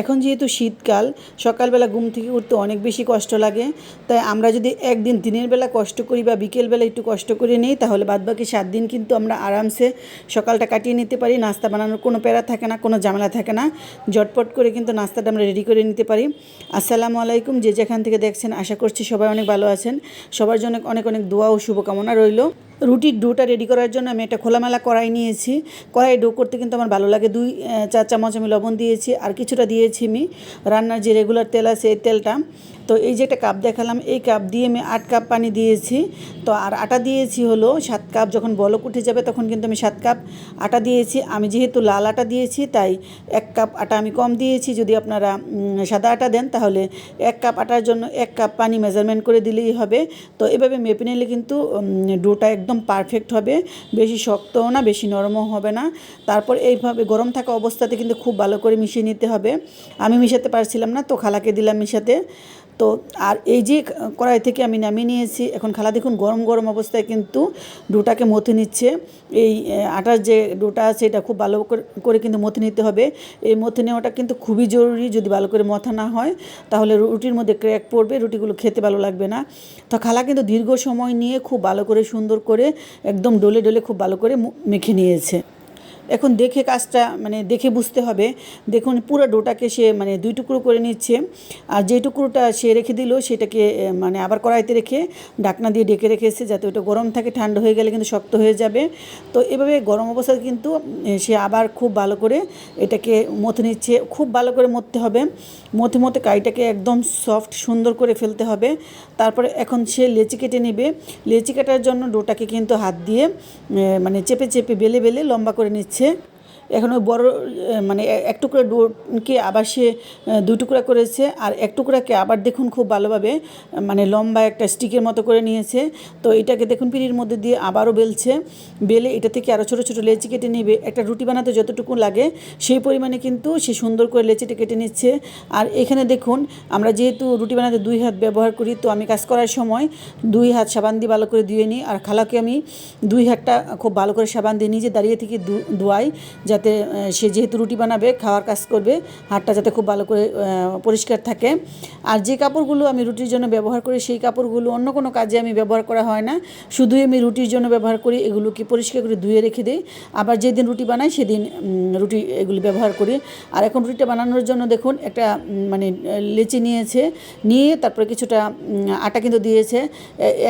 এখন যেহেতু শীতকাল, সকালবেলা ঘুম থেকে উঠতে অনেক বেশি কষ্ট লাগে। তাই আমরা যদি একদিন দিনের বেলা কষ্ট করি বা বিকেলবেলা একটু কষ্ট করে নিই, তাহলে বাদবাকি সাত দিন কিন্তু আমরা আরামসে সকালটা কাটিয়ে নিতে পারি। নাস্তা বানানোর কোনো প্যারা থাকে না, কোনো ঝামেলা থাকে না। জটপট করে কিন্তু নাস্তাটা আমরা রেডি করে নিতে পারি। আসসালামু আলাইকুম, যে যেখান থেকে দেখছেন, আশা করছি সবাই অনেক ভালো আছেন। সবার জন্য অনেক অনেক দোয়া ও শুভকামনা রইল। রুটির ডোটা রেডি করার জন্য আমি একটা খোলামেলা কড়াই নিয়েছি। কড়াই ডো করতে কিন্তু আমার ভালো লাগে। দুই চার চামচ আমি লবণ দিয়েছি। আর কিছুটা দিয়েছি আমি রান্নার যে রেগুলার তেল আছে, এই তেলটা তো এই যে একটা কাপ দেখালাম, এই কাপ দিয়ে আমি আট কাপ পানি দিয়েছি। তো আর আটা দিয়েছি হলো সাত কাপ যখন বলক উঠে যাবে তখন কিন্তু আমি সাত কাপ আটা দিয়েছি। আমি যেহেতু লাল আটা দিয়েছি, তাই এক কাপ আটা আমি কম দিয়েছি। যদি আপনারা সাদা আটা দেন, তাহলে এক কাপ আটার জন্য এক কাপ পানি মেজারমেন্ট করে দিলেই হবে। তো এভাবে মেপে নিলে কিন্তু ডোটা একদম পারফেক্ট হবে। বেশি শক্তও না, বেশি নরমও হবে না। তারপর এইভাবে গরম থাকা অবস্থাতে কিন্তু খুব ভালো করে মিশিয়ে নিতে হবে। আমি মিশাতে পারছিলাম না, তো খালাকে দিলাম মিশাতে। তো আর এই যে কড়াই থেকে আমি নামিয়ে নিয়েছি, এখন খালা দেখুন গরম গরম অবস্থায় কিন্তু ডোটাকে মথে নিচ্ছে। এই আটার যে ডোটা আছে এটা খুব ভালো করে- কিন্তু মথে নিতে হবে। এই মথে নেওয়াটা কিন্তু খুবই জরুরি যদি ভালো করে মথা না হয়, তাহলে রুটির মধ্যে ক্র্যাক পড়বে, রুটিগুলো খেতে ভালো লাগবে না। তো খালা কিন্তু দীর্ঘ সময় নিয়ে খুব ভালো করে সুন্দর করে একদম ডলে ডলে খুব ভালো করে মেখে নিয়েছে। এখন দেখে কাজটা মানে দেখে বুঝতে হবে। দেখুন, পুরো ডোটাকে সে মানে দুই টুকরো করে নিচ্ছে। আর যে টুকরোটা সে রেখে দিল, সেটাকে মানে আবার কড়াইতে রেখে ঢাকনা দিয়ে ডেকে রেখেছে যাতে ওটা গরম থাকে, ঠান্ডা হয়ে গেলে কিন্তু শক্ত হয়ে যাবে। তো এভাবে গরম অবস্থায় কিন্তু সে আবার খুব ভালো করে এটাকে মথে নিচ্ছে। খুব ভালো করে মথতে হবে। মথে মথে কাইটাকে একদম সফট, সুন্দর করে ফেলতে হবে। তারপরে এখন সে লেচি কেটে নেবে। লেচি কাটার জন্য ডোটাকে কিন্তু হাত দিয়ে মানে চেপে চেপে বেলে বেলে লম্বা করে নিচ্ছে। malzemesi এখন ওই বড় মানে এক টুকরা ডোকে আবার সে দুই টুকরা করেছে। আর এক টুকরাকে আবার দেখুন খুব ভালোভাবে মানে লম্বা একটা স্টিকের মতো করে নিয়েছে। তো এটাকে দেখুন পিঁড়ির মধ্যে দিয়ে আবারও বেলছে। বেলে এটা থেকে আরও ছোটো ছোটো লেচি কেটে নেবে। একটা রুটি বানাতে যতটুকু লাগে, সেই পরিমাণে কিন্তু সে সুন্দর করে লেচিটা কেটে নিচ্ছে। আর এখানে দেখুন, আমরা যেহেতু রুটি বানাতে দুই হাত ব্যবহার করি, তো আমি কাজ করার সময় দুই হাত সাবান দিয়ে ভালো করে ধুয়ে নিই। আর খালাকে আমি দুই হাতটা খুব ভালো করে সাবান দিয়ে নিজে দাঁড়িয়ে থেকে ধোয়াই, যাতে আহ, সে যেহেতু রুটি বানাবে খাওয়ার কাজ করবে হাতটা যাতে খুব ভালো করে পরিষ্কার থাকে। আর যে কাপড়গুলো আমি রুটির জন্য ব্যবহার করি সেই কাপড়গুলো অন্য কোনো কাজে আমি ব্যবহার করা হয় না। শুধুই আমি রুটির জন্য ব্যবহার করি এগুলোকে পরিষ্কার করে ধুয়ে রেখে দিই। আবার যেদিন রুটি বানাই সেদিন রুটি এগুলি ব্যবহার করি। আর এখন রুটিটা বানানোর জন্য দেখুন একটা মানে লেচি নিয়েছে নিয়ে তারপরে কিছুটা আটা কিন্তু দিয়েছে।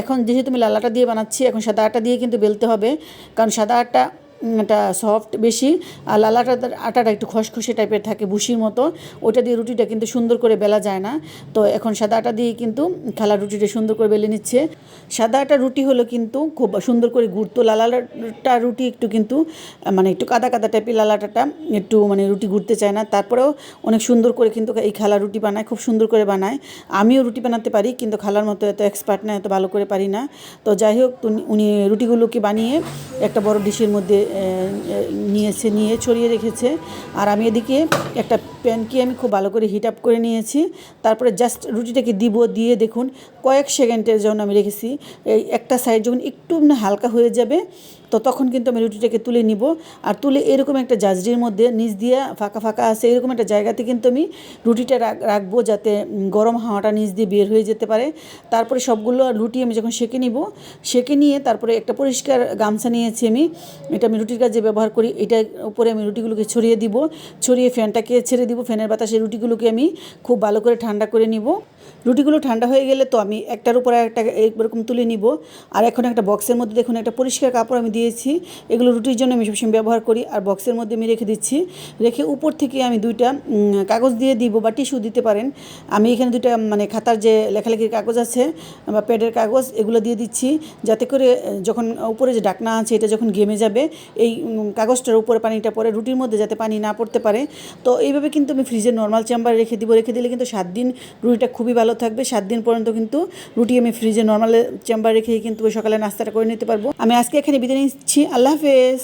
এখন যেহেতু আমি লাল আটা দিয়ে বানাচ্ছি এখন সাদা আটা দিয়ে কিন্তু বেলতে হবে। কারণ সাদা আটা এটা সফট বেশি, আর লাল আটা আটাটা একটু খসখসে টাইপের থাকে, ভুসির মতো। ওটা দিয়ে রুটিটা কিন্তু সুন্দর করে বেলা যায় না। তো এখন সাদা আটা দিয়ে কিন্তু খালা রুটিটা সুন্দর করে বেলে নিচ্ছে। সাদা আটা রুটি হলো কিন্তু খুব সুন্দর করে গুড়তো। লাল আটা রুটি একটু কিন্তু মানে একটু কাদা কাদা টাইপের লাল আটাটা একটু মানে রুটি গুড়তে চায় না। তারপরেও অনেক সুন্দর করে কিন্তু এই খালা রুটি বানায়, খুব সুন্দর করে বানায়। আমিও রুটি বানাতে পারি, কিন্তু খালার মতো এত এক্সপার্ট না, এত ভালো করে পারি না। তো যাই হোক, উনি- রুটিগুলোকে বানিয়ে একটা বড় ডিশের মধ্যে নিয়েছে, নিয়ে ছড়িয়ে রেখেছে। আর আমি এদিকে একটা প্যানকে আমি খুব ভালো করে হিট আপ করে নিয়েছি। তারপরে জাস্ট রুটিটাকে দিব, দিয়ে দেখুন কয়েক সেকেন্ডের জন্য আমি রেখেছি। এই একটা সাইড যখন একটু হালকা হয়ে যাবে তো তখন কিন্তু আমি রুটিটাকে তুলে নিব। আর তুলে এরকম একটা জাজরির মধ্যে নিচ দিয়ে ফাঁকা ফাঁকা আছে, এরকম একটা জায়গাতে কিন্তু আমি রুটিটা রাখ- রাখব যাতে গরম হাওয়াটা নিচ দিয়ে বের হয়ে যেতে পারে। তারপরে সবগুলো রুটি আমি যখন সেঁকে নিব, সেঁকে নিয়ে তারপরে একটা পরিষ্কার গামছা নিয়েছি আমি। এটা আমি রুটির কাজে ব্যবহার করি এটার উপরে আমি রুটিগুলোকে ছড়িয়ে দিব। ছড়িয়ে ফ্যানটাকে ছেড়ে দিব, ফ্যানের বাতাসে রুটিগুলোকে আমি খুব ভালো করে ঠান্ডা করে নিব। রুটিগুলো ঠান্ডা হয়ে গেলে তো আমি একটার উপরে একটা এরকম তুলে নিব। আর এখন একটা বক্সের মধ্যে দেখুন, একটা পরিষ্কার কাপড় আমি দিয়েছি। এগুলো রুটির জন্য আমি সবসময় ব্যবহার করি। আর বক্সের মধ্যে আমি রেখে দিচ্ছি। রেখে উপর থেকে আমি দুইটা কাগজ দিয়ে দিব বা টিস্যু দিতে পারেন। আমি এখানে দুইটা মানে খাতার যে লেখালেখির কাগজ আছে বা প্যাডের কাগজ, এগুলো দিয়ে দিচ্ছি। যাতে করে যখন উপরে যে ডাকনা আছে, এটা যখন গেমে যাবে, এই কাগজটার উপরে পানিটা পড়ে, রুটির মধ্যে যাতে পানি না পড়তে পারে। তো এইভাবে কিন্তু আমি ফ্রিজের নর্মাল চেম্বারে রেখে দিব। রেখে দিলে কিন্তু সাত দিন রুটিটা খুবই ভালো থাকবে। সাত দিন পর্যন্ত কিন্তু রুটি আমি ফ্রিজে নর্মাল চেম্বার রেখেই কিন্তু সকালে নাস্তাটা করে নিতে পারব। আমি আজকে এখানে বিদায় নিচ্ছি। আল্লাহ হাফেজ।